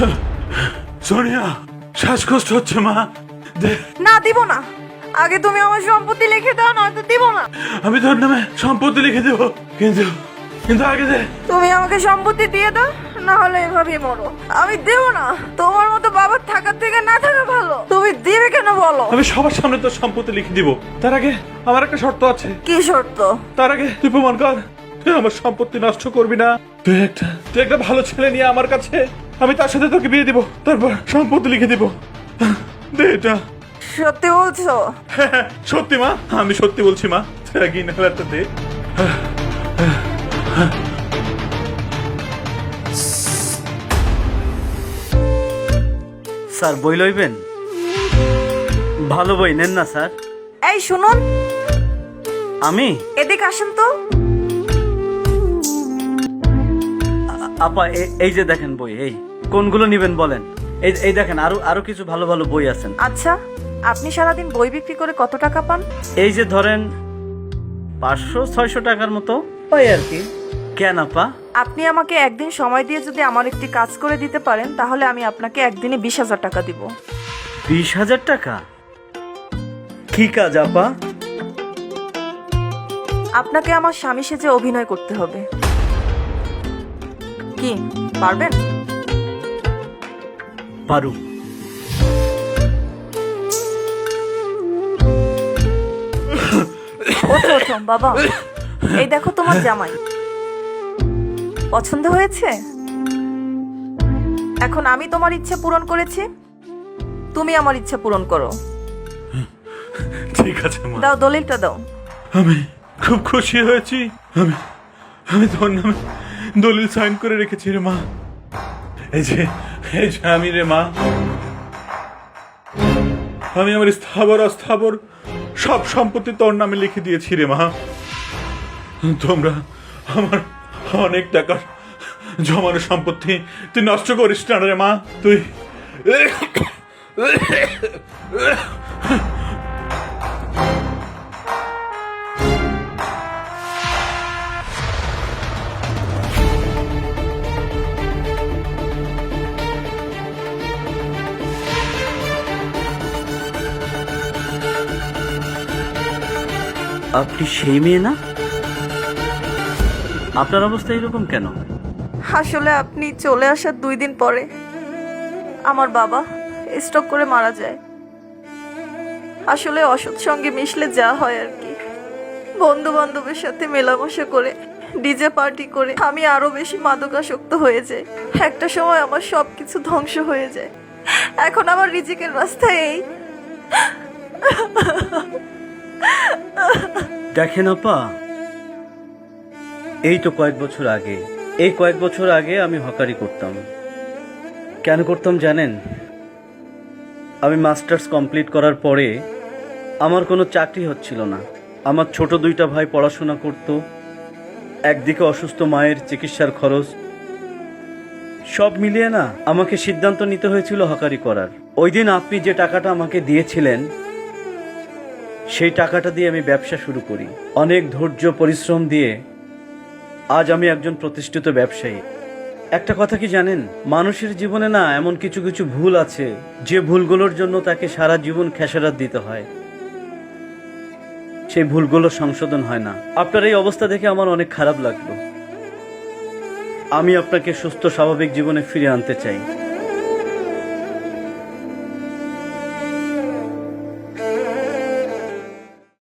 সোনিয়া শ্বাসকষ্ট হচ্ছে মা। না দিব না। আগে তুমি আমার সম্পত্তি লিখে দাও নয়তো দিব না। আমি তোর নামে সম্পত্তি লিখে দেবো। কিন্তু কিন্তু আগে দে। তুমি আমাকে সম্পত্তি দিয়ে দাও না হলে এভাবেই মরো। আমি দেব না। তোমার মতো বাবার থাকার থেকে না থাকা ভালো। তুমি দিবে কেন বলো? আমি সবার সামনে তোর সম্পত্তি লিখে দিব। তার আগে আমার একটা শর্ত আছে। কি শর্ত? তার আগে তুই প্রমাণ কর। তুই আমার সম্পত্তি নষ্ট করবি না। তুই একটা তুই একটা ভালো ছেলে নিয়ে আমার কাছে আমি তার সাথে তোকে বিয়ে দিব। তারপর সম্পত্তি লিখে দিব। দে এটা। সত্যি বলছো? হ্যাঁ, সত্যি মা। আমি সত্যি বলছি মা। ইনহেলারটা দে। স্যার বই লইবেন? ভালো বই নেন না স্যার। এই শুনুন। আমি? এদিকে আসেন তো। আপা এই যে দেখেন বই এই। কোনগুলো নিবেন বলেন? এই এই দেখেন আরও আরও কিছু ভালো ভালো বই আছেন। আচ্ছা আপনি সারাদিন বই বিক্রি করে কত টাকা পান? এই যে ধরেন পাঁচশো ছয়শো টাকার মতো ওই আর কি। কেন আপা? আপনি আমাকে একদিন সময় দিয়ে যদি আমার একটি কাজ করে দিতে পারেন তাহলে আমি আপনাকে একদিনে বিশ হাজার টাকা দিব। বিশ হাজার টাকা? কি কাজ আপা? আপনাকে আমার স্বামী সেজে অভিনয় করতে হবে। কি পারবেন? পারু ওঠো ওঠো বাবা। এই দেখো তোমার জামাই। পছন্দ হয়েছে? এখন আমি তোমার ইচ্ছে পূরণ করেছি। তুমি আমার ইচ্ছে পূরণ করো। ঠিক আছে মা। দাও দলিলটা দাও। আমি খুব খুশি হয়েছি। আমি আমি তোর নামে দলিল সাইন করে রেখেছি রে মা। এই যে এই আমি রে মা। আমি আমার স্থাবর অস্থাবর সব সম্পত্তি তোর নামে লিখে দিয়েছি রে মা। তোমরা আমার অনেক টাকা জমানো সম্পত্তি তুই নষ্ট করিস না রে মা। তুই আপনি সেই মেয়ে না? আপনার অবস্থা এরকম কেন? আসলে আপনি চলে আসার দুই দিন পরে আমার বাবা স্ট্রোক করে মারা যায়। আসলে অসৎ সঙ্গে মিশলে যা হয় আর কি। বন্ধু বান্ধবের সাথে মেলামেশা করে, ডিজে পার্টি করে আমি আরও বেশি মাদকাসক্ত হয়ে যাই। একটা সময় আমার সব কিছু ধ্বংস হয়ে যায়। এখন আমার রিজিকের রাস্তায় এই দেখেন আপা, এই তো কয়েক বছর আগে, এই কয়েক বছর আগে আমি হকারি করতাম। কেন করতাম জানেন? আমি মাস্টার্স কমপ্লিট করার পরে আমার কোনো চাকরি হচ্ছিল না। আমার ছোট দুইটা ভাই পড়াশোনা করত, একদিকে অসুস্থ মায়ের চিকিৎসার খরচ। সব মিলিয়ে না, আমাকে সিদ্ধান্ত নিতে হয়েছিল হকারি করার। ওই দিন আপনি যে টাকাটা আমাকে দিয়েছিলেন সেই টাকাটা দিয়ে আমি ব্যবসা শুরু করি। অনেক ধৈর্য, পরিশ্রম দিয়ে আজ আমি একজন প্রতিষ্ঠিত ব্যবসায়ী। একটা কথা কি জানেন? মানুষের জীবনে না এমন কিছু কিছু ভুল আছে, যে ভুলগুলোর জন্য তাকে সারা জীবন খেসারাত দিতে হয়। সেই ভুলগুলো সংশোধন হয় না। আপনার এই অবস্থা দেখে আমার অনেক খারাপ লাগল। আমি আপনাকে সুস্থ, স্বাভাবিক জীবনে ফিরে আনতে চাই।